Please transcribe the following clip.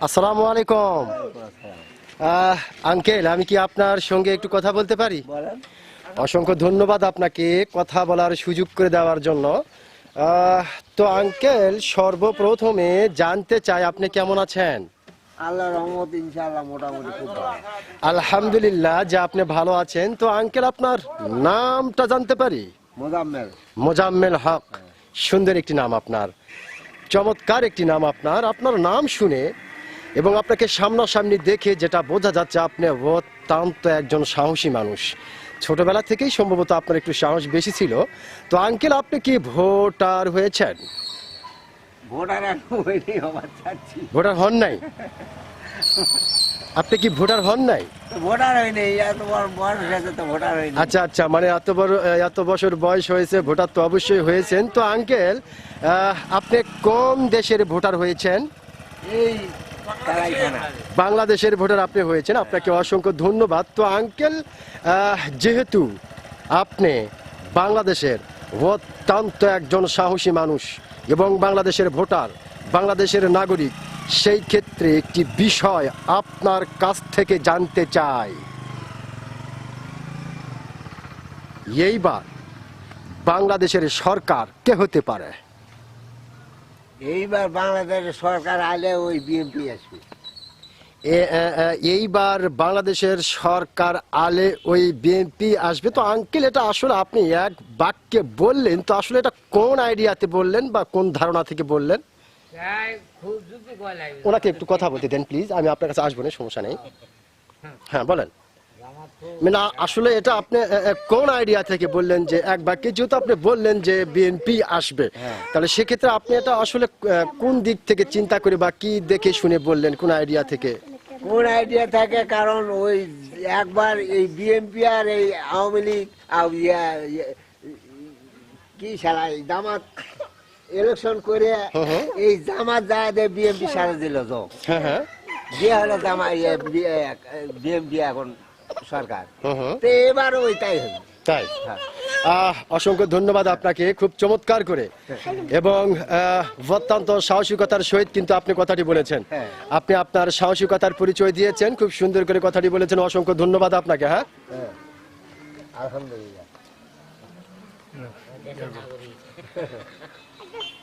আসসালামু আলাইকুম। আঙ্কেল আমি কি আপনার সঙ্গে একটু কথা বলতে পারি? অসংখ্য ধন্যবাদ আপনাকে কথা বলার সুযোগ করে দেওয়ার জন্য। আহ, তো আঙ্কেল সর্বপ্রথমে জানতে চাই আপনি কেমন আছেন? আল্লাহ রহমত ইনশাআল্লাহ মোটামুটি খুব ভালো। আলহামদুলিল্লাহ যে আপনি ভালো আছেন। তো আঙ্কেল আপনার নামটা জানতে পারি? মোজাম্মেল। মোজাম্মেল হক। সুন্দর একটি নাম আপনার। চমৎকার একটি নাম আপনার। আপনার নাম শুনে এবং আপনাকে সামনাসামনি দেখে যেটা বোঝা যাচ্ছে আপনি অত্যন্ত একজন সাহসী মানুষ। ছোটবেলা থেকেই সম্ভবত আপনার একটু সাহস বেশি ছিল। তো আঙ্কেল আপনি কি ভোটার হয়েছেন? ভোটার ভোটার হন নাই? আপনি কি ভোটার হন নাই? ভোটার হয়নি এত বড় বয়স হয়েছে তো ভোটার হয়নি। আচ্ছা আচ্ছা মানে এত বড় এত বছর বয়স হয়েছে ভোটার তো অবশ্যই হয়েছেন। তো আঙ্কেল আপনি কোন দেশের ভোটার হয়েছেন? এই বাংলাদেশের ভোটার আপনি হয়েছেন। আপনাকে অসংখ্য ধন্যবাদ। তো আঙ্কেল যেহেতু আপনি বাংলাদেশের অত্যন্ত একজন সাহসী মানুষ এবং বাংলাদেশের ভোটার, বাংলাদেশের নাগরিক, সেই ক্ষেত্রে একটি বিষয় আপনার কাছ থেকে জানতে চাই। এইবার বাংলাদেশের সরকার কে হতে পারে? এইবার বাংলাদেশের সরকার আলে ওই বিএনপি আসবে। এইবার বাংলাদেশের সরকার আলে ওই বিএনপি আসবে। তো আঙ্কেল এটা আসলে আপনি এক বাক্যে বললেন তো আসলে এটা কোন আইডিয়াতে বললেন বা কোন ধারণা থেকে বললেন? ওনাকে একটু কথা বলতে দেন প্লিজ। আমি আপনার কাছে আসব না সমস্যা নেই। হ্যাঁ বলেন। মানে আসলে এটা আপনি কোন আইডিয়া থেকে বললেন যে এক বাক্যে? যেহেতু আপনি বললেন যে বিএনপি আসবে তাহলে সেক্ষেত্রে আপনি এটা আসলে কোন দিক থেকে চিন্তা করে বা কি দেখে শুনে বললেন কোন আইডিয়া থেকে? কোন আইডিয়া থাকে? কারণ ওই একবার এই বিএনপি আর এই আওয়ামী লীগ ইয়া- ইয়া- কি সারা এই জামাত ইলেকশন করে এই জামাত যায় বিএনপি সারা দিল তো। হ্যাঁ হ্যাঁ। দিয়ে হলো জামা বিএনপি এখন সরকার। হুম তো এবার ওই তাই হবে তাই? হ্যাঁ। অসংখ্য ধন্যবাদ আপনাকে খুব চমৎকার করে। এবং আহ, অত্যন্ত সাহসিকতার সহিত কিন্তু আপনি কথাটি বলেছেন। হ্যাঁ। আপনি আপনি আপনার সাহসিকতার পরিচয় দিয়েছেন খুব সুন্দর করে কথাটি বলেছেন অসংখ্য ধন্যবাদ আপনাকে হ্যাঁ? আলহামদুলিল্লাহ।